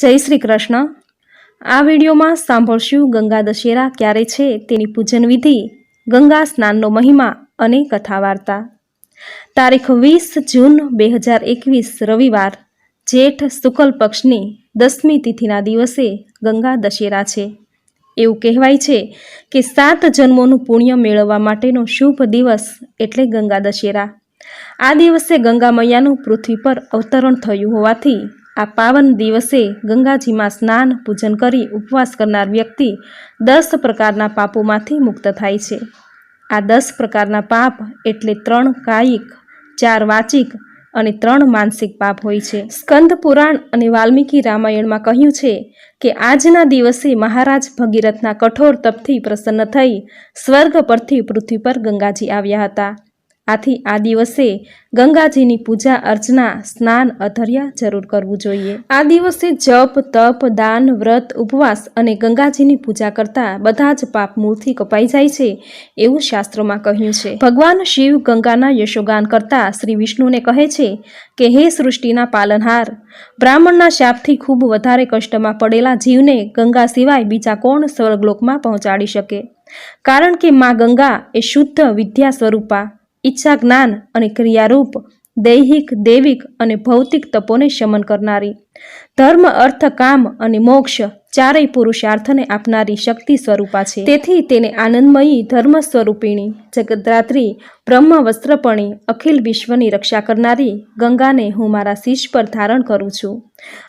જય શ્રી કૃષ્ણ. આ વિડીયોમાં સાંભળશું ગંગા દશેરા ક્યારે છે તેની પૂજન વિધિ, ગંગા સ્નાનનો મહિમા અને કથા વાર્તા તારીખ વીસ જૂન બે હજાર એકવીસ રવિવાર, જેઠ શુક્લ પક્ષની દસમી તિથિના દિવસે ગંગા દશેરા છે. એવું કહેવાય છે કે સાત જન્મોનું પુણ્ય મેળવવા માટેનો શુભ દિવસ એટલે ગંગા દશેરા. આ દિવસે ગંગા મૈયાનું પૃથ્વી પર અવતરણ થયું હોવાથી આ પાવન દિવસે ગંગાજીમાં સ્નાન, પૂજન કરી ઉપવાસ કરનાર વ્યક્તિ દસ પ્રકારના પાપોમાંથી મુક્ત થાય છે. આ દસ પ્રકારના પાપ એટલે ત્રણ કાયિક, ચાર વાચિક અને ત્રણ માનસિક પાપ હોય છે. સ્કંદ પુરાણ અને વાલ્મીકી રામાયણમાં કહ્યું છે કે આજના દિવસે મહારાજ ભગીરથના કઠોર તપથી પ્રસન્ન થઈ સ્વર્ગ પરથી પૃથ્વી પર ગંગાજી આવ્યા હતા. આથી આ દિવસે ગંગાજીની પૂજા અર્ચના સ્નાન અધર્યા જરૂર કરવું જોઈએ. આ દિવસે જપ, તપ, દાન, વ્રત, ઉપવાસ અને ગંગાજીની પૂજા કરતા બધા જ પાપ મૂળથી કપાઈ જાય છે એવું શાસ્ત્રોમાં કહ્યું છે. ભગવાન શિવ ગંગાના યશોગાન કરતા શ્રી વિષ્ણુને કહે છે કે, હે સૃષ્ટિના પાલનહાર, બ્રાહ્મણના શાપથી ખૂબ વધારે કષ્ટમાં પડેલા જીવને ગંગા સિવાય બીજા કોણ સ્વર્ગલોકમાં પહોંચાડી શકે? કારણ કે મા ગંગા એ શુદ્ધ વિદ્યા સ્વરૂપા ઈચ્છા જ્ઞાન અને ક્રિયારૂપ, દૈહિક, દૈવિક અને ભૌતિક તપોને શમન કરનારી. ધર્મ, અર્થ, કામ અને મોક્ષ ચારેય પુરુષાર્થને આપનારી શક્તિ સ્વરૂપા છે. તેથી તેને આનંદમયી ધર્મ સ્વરૂપિણી જગદરાત્રી બ્રહ્મ વસ્ત્રપણી અખિલ વિશ્વની રક્ષા કરનારી ગંગાને હું મારા શીશ પર ધારણ કરું છું.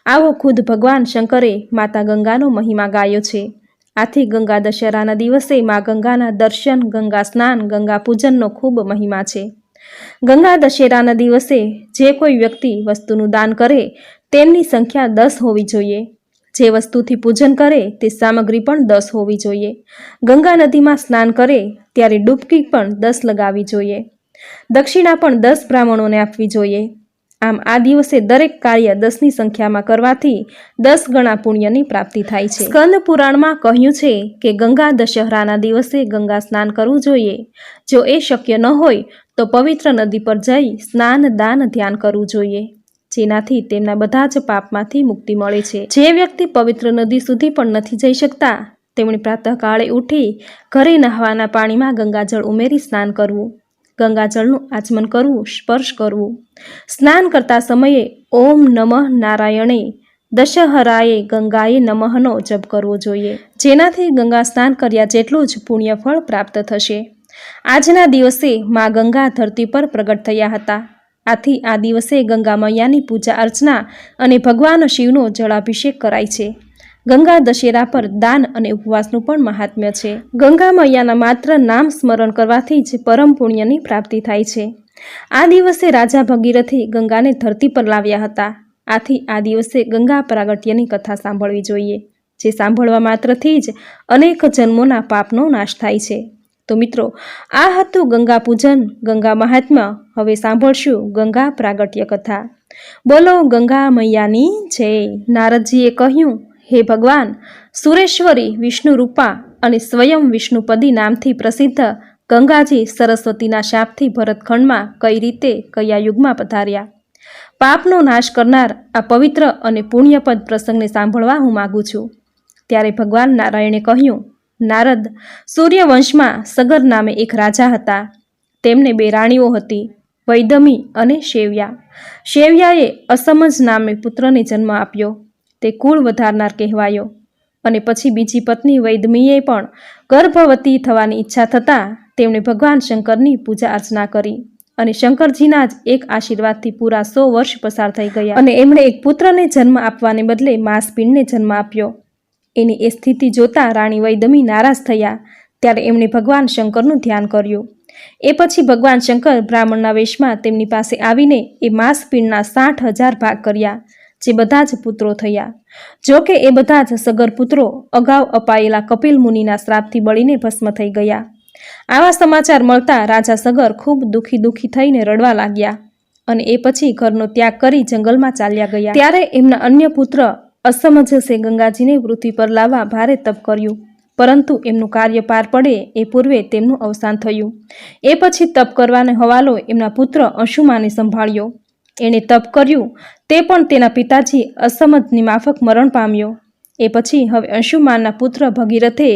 આવો ખુદ ભગવાન શંકરે માતા ગંગાનો મહિમા ગાયો છે. આથી ગંગા દશેરાના દિવસે મા ગંગાના દર્શન, ગંગા સ્નાન, ગંગા પૂજનનો ખૂબ મહિમા છે. ગંગા દશેરાના દિવસે જે કોઈ વ્યક્તિ વસ્તુનું દાન કરે, તેમની સંખ્યા દસ હોવી જોઈએ. જે વસ્તુથી પૂજન કરે, તે સામગ્રી પણ દસ હોવી જોઈએ. ગંગા નદીમાં સ્નાન કરે, ત્યારે ડૂબકી પણ દસ લગાવવી જોઈએ. દક્ષિણા પણ દસ બ્રાહ્મણોને આપવી જોઈએ. આમ આ દિવસે દરેક કાર્ય દસની સંખ્યામાં કરવાથી દસ ગણા પુણ્યની પ્રાપ્તિ થાય છે. સ્કંદ પુરાણમાં કહ્યું છે કે ગંગા દશહરાના દિવસે ગંગા સ્નાન કરવું જોઈએ. જો એ શક્ય ન હોય, તો પવિત્ર નદી પર જઈ સ્નાન દાન ધ્યાન કરવું જોઈએ, જેનાથી તેમના બધા જ પાપમાંથી મુક્તિ મળે છે. જે વ્યક્તિ પવિત્ર નદી સુધી પણ નથી જઈ શકતા, તેમણે પ્રાતઃકાળે ઉઠી ઘરે નહાવાના પાણીમાં ગંગાજળ ઉમેરી સ્નાન કરવું. ગંગાજળનું આચમન કરવું, સ્પર્શ કરવું. સ્નાન કરતા સમયે ઓમ નમઃ નારાયણે, દશહરાએ ગંગાએ નમઃનો જપ કરવો જોઈએ. જેનાથી ગંગા સ્નાન કર્યા જેટલું જ પુણ્યફળ પ્રાપ્ત થશે. આજના દિવસે મા ગંગા ધરતી પર પ્રગટ થયા હતા. આથી આ દિવસે ગંગા મૈયાની પૂજા અર્ચના અને ભગવાન શિવનો જળાભિષેક કરાય છે. ગંગા દશેરા પર દાન અને ઉપવાસનું પણ મહાત્મ્ય છે. ગંગા મૈયાના માત્ર નામ સ્મરણ કરવાથી જ પરમ પુણ્યની પ્રાપ્તિ થાય છે. આ દિવસે રાજા ભગીરથી ગંગાને ધરતી પર લાવ્યા હતા. આથી આ દિવસે ગંગા પ્રાગટ્યની કથા સાંભળવી જોઈએ, જે સાંભળવા માત્રથી જ અનેક જન્મોના પાપનો નાશ થાય છે. તો મિત્રો, આ હતું ગંગા પૂજન, ગંગા મહાત્મ્ય. હવે સાંભળશું ગંગા પ્રાગટ્ય કથા. બોલો ગંગા મૈયાની જય. નારદજીએ કહ્યું હે ભગવાન, સુરેશ્વરી વિષ્ણુ રૂપા અને સ્વયં વિષ્ણુપદી નામથી પ્રસિદ્ધ ગંગાજી સરસ્વતીના શાપથી ભરતખંડમાં કઈ રીતે, કયા યુગમાં પધાર્યા? પાપનો નાશ કરનાર આ પવિત્ર અને પુણ્યપદ પ્રસંગને સાંભળવા હું માગું છું. ત્યારે ભગવાન નારાયણે કહ્યું, નારદ, સૂર્યવંશમાં સગર નામે એક રાજા હતા. તેમને બે રાણીઓ હતી, વૈદમી અને શેવ્યા. શેવ્યાએ અસમજ નામે પુત્રને જન્મ આપ્યો. તે કુળ વધારનાર કહેવાયો. અને પછી બીજી પત્ની વૈદમીએ પણ ગર્ભવતી થવાની ઈચ્છા થતાં તેમણે ભગવાન શંકરની પૂજા અર્ચના કરી અને શંકરજીના જ એક આશીર્વાદથી પૂરા સો વર્ષ પસાર થઈ ગયા. અને એમણે એક પુત્રને જન્મ આપવાને બદલે માંસપિંડને જન્મ આપ્યો. એની એ સ્થિતિ જોતા રાણી વૈદમી નારાજ થયા ત્યારે એમણે ભગવાન શંકરનું ધ્યાન કર્યું. એ પછી ભગવાન શંકર બ્રાહ્મણના વેશમાં તેમની પાસે આવીને એ માંસપિંડના સાઠ હજાર ભાગ કર્યા. જે બધા જ પુત્રો થયા. જો કે એ બધા જ સગર પુત્રો અગાઉ અપાયેલા કપિલ મુનિના શ્રાપથી બળીને ભસ્મ થઈ ગયા. આવા સમાચાર મળતા રાજા સગર ખૂબ દુઃખી દુઃખી થઈને રડવા લાગ્યા અને એ પછી ઘરનો ત્યાગ કરી જંગલમાં ચાલ્યા ગયા. ત્યારે એમના અન્ય પુત્ર અસમજસે ગંગાજીને પૃથ્વી પર લાવવા ભારે તપ કર્યું. પરંતુ એમનું કાર્ય પાર પડે એ પૂર્વે તેમનું અવસાન થયું. એ પછી તપ કરવાનો હવાલો એમના પુત્ર અંશુમાને સંભાળ્યો. એણે તપ કર્યું. તે પણ તેના પિતાજી અસમજની માફક મરણ પામ્યો. એ પછી હવે અંશુમાનના પુત્ર ભગીરથે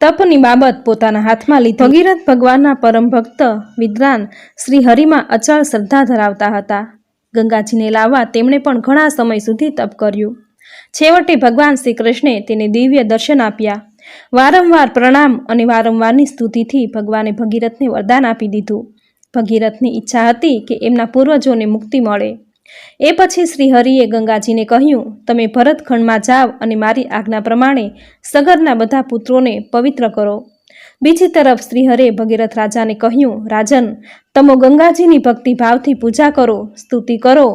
તપની બાબત પોતાના હાથમાં લીધી. ભગીરથ ભગવાનના પરમ ભક્ત વિદ્વાન શ્રી હરિમાં અચળ શ્રદ્ધા ધરાવતા હતા. ગંગાજીને લાવવા તેમણે પણ ઘણા સમય સુધી તપ કર્યું. છેવટે ભગવાન શ્રી કૃષ્ણે તેને દિવ્ય દર્શન આપ્યા. વારંવાર પ્રણામ અને વારંવારની સ્તુતિથી ભગવાને ભગીરથને વરદાન આપી દીધું. ભગીરથની ઈચ્છા હતી કે એમના પૂર્વજોને મુક્તિ મળે. એ પછી શ્રીહરિએ ગંગાજીને કહ્યું, તમે ભરતખંડમાં જાઓ અને મારી આજ્ઞા પ્રમાણે સગરના બધા પુત્રોને પવિત્ર કરો. બીજી તરફ શ્રીહરે ભગીરથ રાજાને કહ્યું, રાજન, તમો ગંગાજીની ભક્તિભાવથી પૂજા કરો, સ્તુતિ કરો.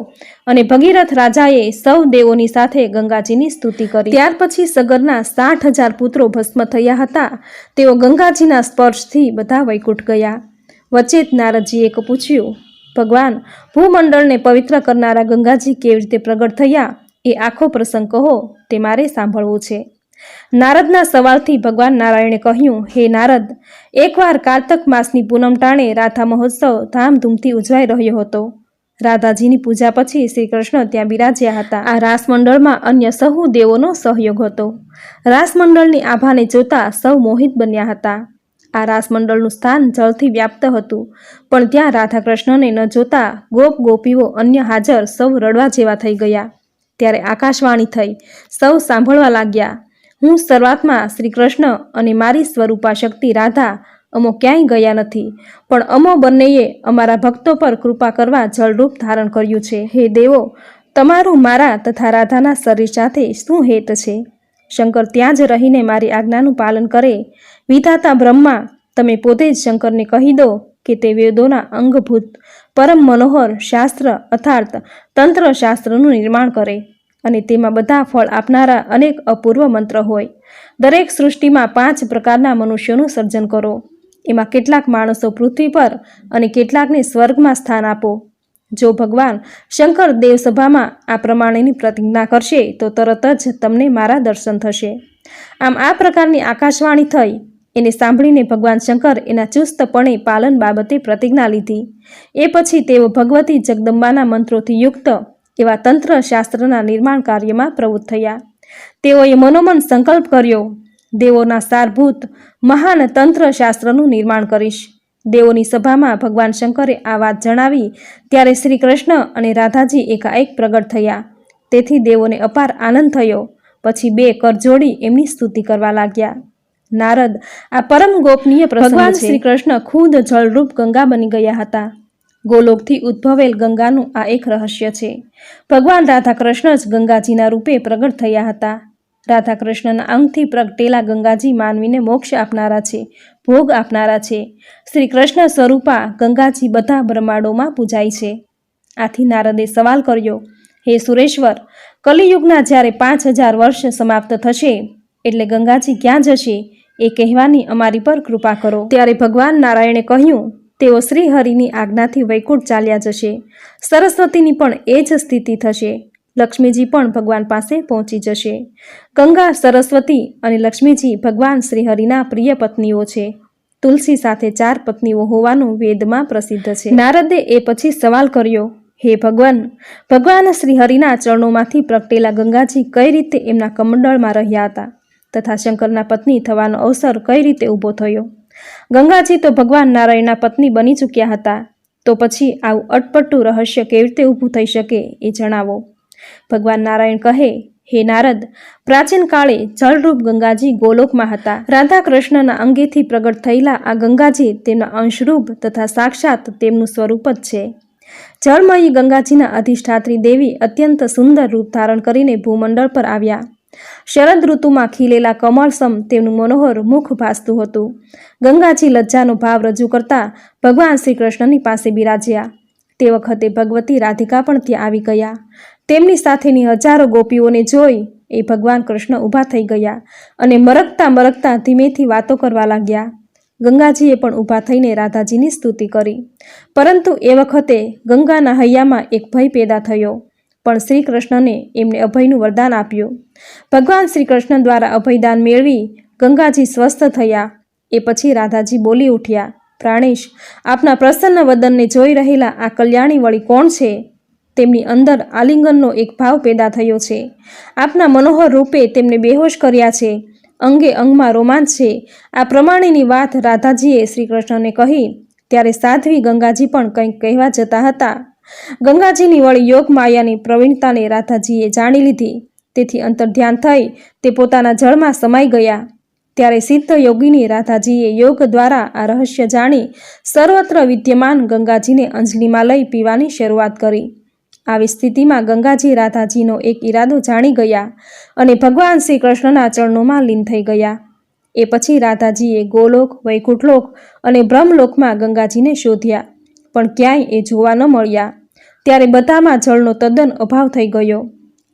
અને ભગીરથ રાજાએ સૌ દેવોની સાથે ગંગાજીની સ્તુતિ કરી. ત્યાર પછી સગરના સાઠ હજાર પુત્રો ભસ્મ થયા હતા. તેઓ ગંગાજીના સ્પર્શથી બધા વૈકુંઠ ગયા. વચ્ચે જ નારદજીએ પૂછ્યું, ભગવાન, ભૂમંડળને પવિત્ર કરનારા ગંગાજી કેવી રીતે પ્રગટ થયા? એ આખો પ્રસંગ કહો, તે મારે સાંભળવું છે. નારદના સવાલથી ભગવાન નારાયણે કહ્યું, હે નારદ, એકવાર કાર્તક માસની પૂનમ ટાણે રાધા મહોત્સવ ધામધૂમથી ઉજવાઈ રહ્યો હતો. રાધાજીની પૂજા પછી શ્રી કૃષ્ણ ત્યાં બિરાજ્યા હતા. આ રાસમંડળમાં અન્ય સહુ દેવોનો સહયોગ હતો. રાસમંડળની આભાને જોતા સૌ મોહિત બન્યા હતા. આ રાસમંડળનું સ્થાન જળથી વ્યાપ્ત હતું. પણ ત્યાં રાધાકૃષ્ણને ન જોતા ગોપ ગોપીઓ અન્ય હાજર સૌ રડવા જેવા થઈ ગયા. ત્યારે આકાશવાણી થઈ. સૌ સાંભળવા લાગ્યા. હું શરૂઆતમાં શ્રી કૃષ્ણ અને મારી સ્વરૂપા શક્તિ રાધા અમો ક્યાંય ગયા નથી. પણ અમો બંનેએ અમારા ભક્તો પર કૃપા કરવા જળરૂપ ધારણ કર્યું છે. હે દેવો, તમારું મારા તથા રાધાના શરીર સાથે શું હેત છે? શંકર ત્યાં જ રહીને મારી આજ્ઞાનું પાલન કરે. વિધાતા બ્રહ્મા, તમે પોતે જ શંકરને કહી દો કે તે વેદોના અંગભૂત, પરમ મનોહર શાસ્ત્ર અર્થાત તંત્ર શાસ્ત્રનું નિર્માણ કરે અને તેમાં બધા ફળ આપનારા અનેક અપૂર્વ મંત્ર હોય. દરેક સૃષ્ટિમાં પાંચ પ્રકારના મનુષ્યોનું સર્જન કરો. એમાં કેટલાક માણસો પૃથ્વી પર અને કેટલાકને સ્વર્ગમાં સ્થાન આપો. જો ભગવાન શંકર દેવસભામાં આ પ્રમાણેની પ્રતિજ્ઞા કરશે, તો તરત જ તમને મારા દર્શન થશે. આમ આ પ્રકારની આકાશવાણી થઈ. એને સાંભળીને ભગવાન શંકર એના ચુસ્તપણે પાલન બાબતે પ્રતિજ્ઞા લીધી. એ પછી તેઓ ભગવતી જગદંબાના મંત્રોથી યુક્ત એવા તંત્ર શાસ્ત્રના નિર્માણ કાર્યમાં પ્રવૃત્ત થયા. તેઓએ મનોમન સંકલ્પ કર્યો. દેવોના સારભૂત, મહાન તંત્ર શાસ્ત્રનું નિર્માણ કરીશ. દેવોની સભામાં ભગવાન શંકરે આ વાત જણાવી ત્યારે શ્રી કૃષ્ણ અને રાધાજી એકાએક પ્રગટ થયા. તેથી દેવોને અપાર આનંદ થયો. પછી બે કરજોડી એમની સ્તુતિ કરવા લાગ્યા. નારદ આ પરમ ગોપનીય ભગવાન શ્રી કૃષ્ણ ખુદ જળરૂપ ગંગા બની ગયા હતા. ગોલોકથી ઉદ્ભવેલ ગંગાનું આ એક રહસ્ય છે. ભગવાન રાધાકૃષ્ણ જ ગંગાજીના રૂપે પ્રગટ થયા હતા. રાધા કૃષ્ણના અંગથી પ્રગટેલા ગંગાજી માનવીને મોક્ષ આપનારા છે. ભોગ આપનારા છે. શ્રી કૃષ્ણ સ્વરૂપા ગંગાજી બધા બ્રહ્માંડોમાં પૂજાય છે. આથી નારદે સવાલ કર્યો, હે સુરેશ્વર, કલિયુગના જ્યારે પાંચ હજાર વર્ષ સમાપ્ત થશે, એટલે ગંગાજી ક્યાં જશે? એ કહેવાની અમારી પર કૃપા કરો. ત્યારે ભગવાન નારાયણે કહ્યું, તેઓ શ્રી હરિની આજ્ઞાથી વૈકુંઠ ચાલ્યા જશે. સરસ્વતીની પણ એ જ સ્થિતિ થશે. લક્ષ્મીજી પણ ભગવાન પાસે પહોંચી જશે. ગંગા, સરસ્વતી અને લક્ષ્મીજી ભગવાન શ્રી હરિના પ્રિય પત્નીઓ છે. તુલસી સાથે ચાર પત્નીઓ હોવાનું વેદમાં પ્રસિદ્ધ છે. નારદે એ પછી સવાલ કર્યો, હે ભગવાન ભગવાન શ્રી હરિના ચરણોમાંથી પ્રગટેલા ગંગાજી કઈ રીતે એમના કમંડળમાં રહ્યા હતા? તથા શંકરના પત્ની થવાનો અવસર કઈ રીતે ઊભો થયો? ગંગાજી તો ભગવાન નારાયણના પત્ની બની ચૂક્યા હતા. તો પછી આવું અટપટું રહસ્ય કેવી રીતે ઊભું થઈ શકે એ જણાવો. ભગવાન નારાયણ કહે, હે નારદ, પ્રાચીન કાળે જળરૂપ ગંગાજી ગોલોકમાં હતા. રાધા કૃષ્ણના અંગેથી પ્રગટ થયેલા આ ગંગાજી તેમના અંશરૂપ તથા સાક્ષાત તેમનું સ્વરૂપ જ છે. જળમયી ગંગાજીના અધિષ્ઠાત્રી દેવી અત્યંત સુંદર રૂપ ધારણ કરીને ભૂમંડળ પર આવ્યા. શરદ ઋતુમાં ખીલેલા કમળસમ તેમનું મનોહર મુખ ભાસતું હતું. ગંગાજી લજ્જાનો ભાવ રજૂ કરતા ભગવાન શ્રી કૃષ્ણની પાસે બિરાજ્યા. તે વખતે ભગવતી રાધિકા પણ ત્યાં આવી ગયા. તેમની સાથેની હજારો ગોપીઓને જોઈ એ ભગવાન કૃષ્ણ ઊભા થઈ ગયા અને મરકતા મરકતા ધીમેથી વાતો કરવા લાગ્યા. ગંગાજીએ પણ ઊભા થઈને રાધાજીની સ્તુતિ કરી. પરંતુ એ વખતે ગંગાના હૈયામાં એક ભય પેદા થયો, પણ શ્રી કૃષ્ણને એમને અભયનું વરદાન આપ્યું. ભગવાન શ્રી કૃષ્ણ દ્વારા અભયદાન મેળવી ગંગાજી સ્વસ્થ થયા. એ પછી રાધાજી બોલી ઉઠ્યા, પ્રાણેશ, આપના પ્રસન્ન વદનને જોઈ રહેલા આ કલ્યાણી વળી કોણ છે? તેમની અંદર આલિંગનનો એક ભાવ પેદા થયો છે. આપના મનોહર રૂપે તેમને બેહોશ કર્યા છે. અંગે અંગમાં રોમાંચ છે. આ પ્રમાણેની વાત રાધાજીએ શ્રી કૃષ્ણને કહી. ત્યારે સાધ્વી ગંગાજી પણ કંઈક કહેવા જતા હતા. ગંગાજીની વળી યોગ માયાની પ્રવીણતાને રાધાજીએ જાણી લીધી. તેથી અંતર્ધ્યાન થઈ તે પોતાના જળમાં સમાઈ ગયા. ત્યારે સિદ્ધ યોગીની રાધાજીએ યોગ દ્વારા આ રહસ્ય જાણી સર્વત્ર વિદ્યમાન ગંગાજીને અંજલિમાં લઈ પીવાની શરૂઆત કરી. આવી સ્થિતિમાં ગંગાજી રાધાજીનો એક ઈરાદો જાણી ગયા અને ભગવાન શ્રી કૃષ્ણના ચરણોમાં લીન થઈ ગયા. એ પછી રાધાજીએ ગોલોક, વૈકુંઠલોક અને બ્રહ્મલોકમાં ગંગાજીને શોધ્યા, પણ ક્યાંય એ જોવા ન મળ્યા. ત્યારે બધામાં જળનો તદ્દન અભાવ થઈ ગયો.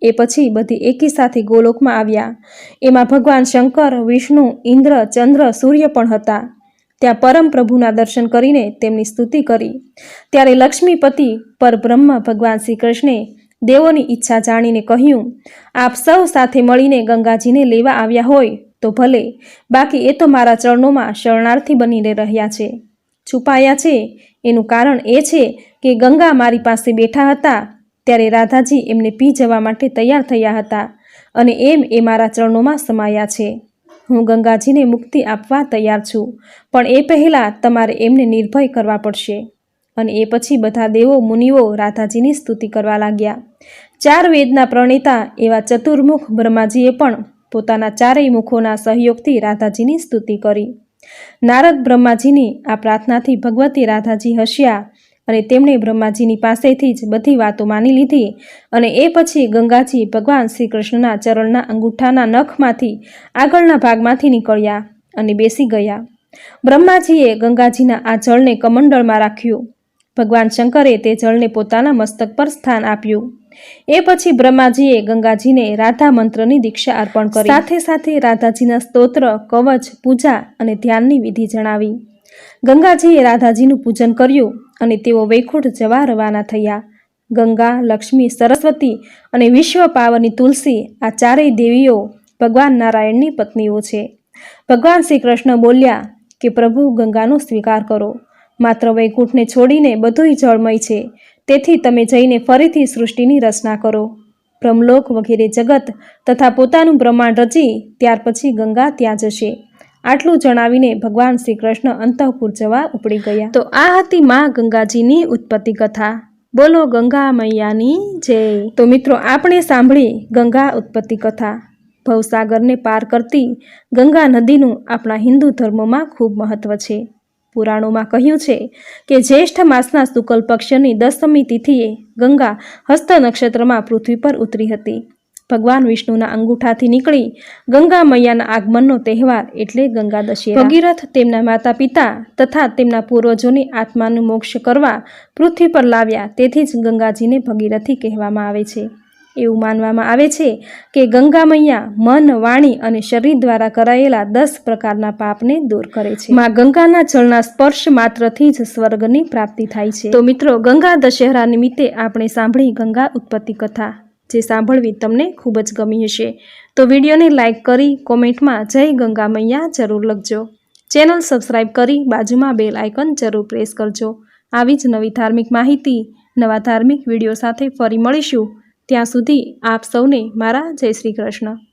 એ પછી બધી એકી સાથે ગોલોકમાં આવ્યા. એમાં ભગવાન શંકર, વિષ્ણુ, ઇન્દ્ર, ચંદ્ર, સૂર્ય પણ હતા. ત્યાં પરમ પ્રભુના દર્શન કરીને તેમની સ્તુતિ કરી. ત્યારે લક્ષ્મીપતિ પરબ્રહ્મ ભગવાન શ્રી કૃષ્ણે દેવોની ઈચ્છા જાણીને કહ્યું, આપ સૌ સાથે મળીને ગંગાજીને લેવા આવ્યા હોય તો ભલે, બાકી એ તો મારા ચરણોમાં શરણાર્થી બનીને રહ્યા છે. છુપાયા છે. એનું કારણ એ છે કે ગંગા મારી પાસે બેઠા હતા ત્યારે રાધાજી એમને પી જવા માટે તૈયાર થયા હતા અને એમ એ મારા ચરણોમાં સમાયા છે. હું ગંગાજીને મુક્તિ આપવા તૈયાર છું, પણ એ પહેલાં તમારે એમને નિર્ભય કરવા પડશે. અને એ પછી બધા દેવો, મુનિઓ, રાધાજીની સ્તુતિ કરવા લાગ્યા. ચાર વેદના પ્રણેતા એવા ચતુર્મુખ બ્રહ્માજીએ પણ પોતાના ચારેય મુખોના સહયોગથી રાધાજીની સ્તુતિ કરી. નારદ બ્રહ્માજીની આ પ્રાર્થનાથી ભગવતી રાધાજી હસ્યા અને તેમણે બ્રહ્માજીની પાસેથી જ બધી વાતો માની લીધી અને એ પછી ગંગાજી ભગવાન શ્રી કૃષ્ણના ચરણના અંગૂઠાના નખમાંથી આગળના ભાગમાંથી નીકળ્યા અને બેસી ગયા. બ્રહ્માજીએ ગંગાજીના આ જળને કમંડળમાં રાખ્યું. ભગવાન શંકરે તે જળને પોતાના મસ્તક પર સ્થાન આપ્યું. એ પછી બ્રહ્માજીએ ગંગાજીને રાધા મંત્રની દીક્ષા અર્પણ કરી. સાથે સાથે રાધાજીના સ્તોત્ર, કવચ, પૂજા અને ધ્યાનની વિધિ જણાવી. ગંગાજીએ રાધાજીનું પૂજન કર્યું. અને તેઓ વૈકુંઠ જવા રવાના થયા. ગંગા, લક્ષ્મી, સરસ્વતી અને વિશ્વ પાવની તુલસી આ ચારેય દેવીઓ ભગવાન નારાયણની પત્નીઓ છે. ભગવાન શ્રી કૃષ્ણ બોલ્યા કે, પ્રભુ, ગંગાનો સ્વીકાર કરો. માત્ર વૈકુંઠને છોડીને બધુંય જળમય છે. તેથી તમે જઈને ફરીથી સૃષ્ટિની રચના કરો. બ્રહ્મલોક વગેરે જગત તથા પોતાનું બ્રહ્માંડ રચી ત્યાર પછી ગંગા ત્યાં જશે. આટલું જણાવીને ભગવાન શ્રી કૃષ્ણ અંતઃપુર જવા ઉપડી ગયા. તો આ હતી માં ગંગાજીની ઉત્પત્તિ કથા. બોલો ગંગા મૈયાની જય. તો મિત્રો, આપણે સાંભળી ગંગા ઉત્પત્તિ કથા. ભવસાગરને પાર કરતી ગંગા નદીનું આપણા હિન્દુ ધર્મમાં ખૂબ મહત્વ છે. પુરાણોમાં કહ્યું છે કે જ્યેષ્ઠ માસના શુક્લ પક્ષની દસમી તિથિએ ગંગા હસ્ત નક્ષત્રમાં પૃથ્વી પર ઉતરી હતી. ભગવાન વિષ્ણુના અંગૂઠાથી નીકળી ગંગા મૈયાના આગમનનો તહેવાર એટલે ગંગા દશેરા. ભગીરથ તેમના માતા પિતા તથા તેમના પૂર્વજોની આત્માનું મોક્ષ કરવા પૃથ્વી પર લાવ્યા તેથી જ ગંગાજીને ભગીરથી કહેવામાં આવે છે. એવું માનવામાં આવે છે કે ગંગા મૈયા મન, વાણી અને શરીર દ્વારા કરાયેલા દસ પ્રકારના પાપને દૂર કરે છે. માં ગંગાના જળના સ્પર્શ માત્રથી જ સ્વર્ગની પ્રાપ્તિ થાય છે. તો મિત્રો, ગંગા દશેરા નિમિત્તે આપણે સાંભળી ગંગા ઉત્પત્તિ કથા. જે સાંભળવી તમને ખૂબ જ ગમી હશે. તો વિડીયોને લાઇક કરી કોમેન્ટમાં જય ગંગા મૈયા જરૂર લખજો. ચેનલ સબસ્ક્રાઇબ કરી બાજુમાં બેલ આઇકન જરૂર પ્રેસ કરજો. આવી જ નવી ધાર્મિક માહિતી, નવા ધાર્મિક વીડિયો સાથે ફરી મળીશું. ત્યાં સુધી આપ સૌને મારા જય શ્રી કૃષ્ણ.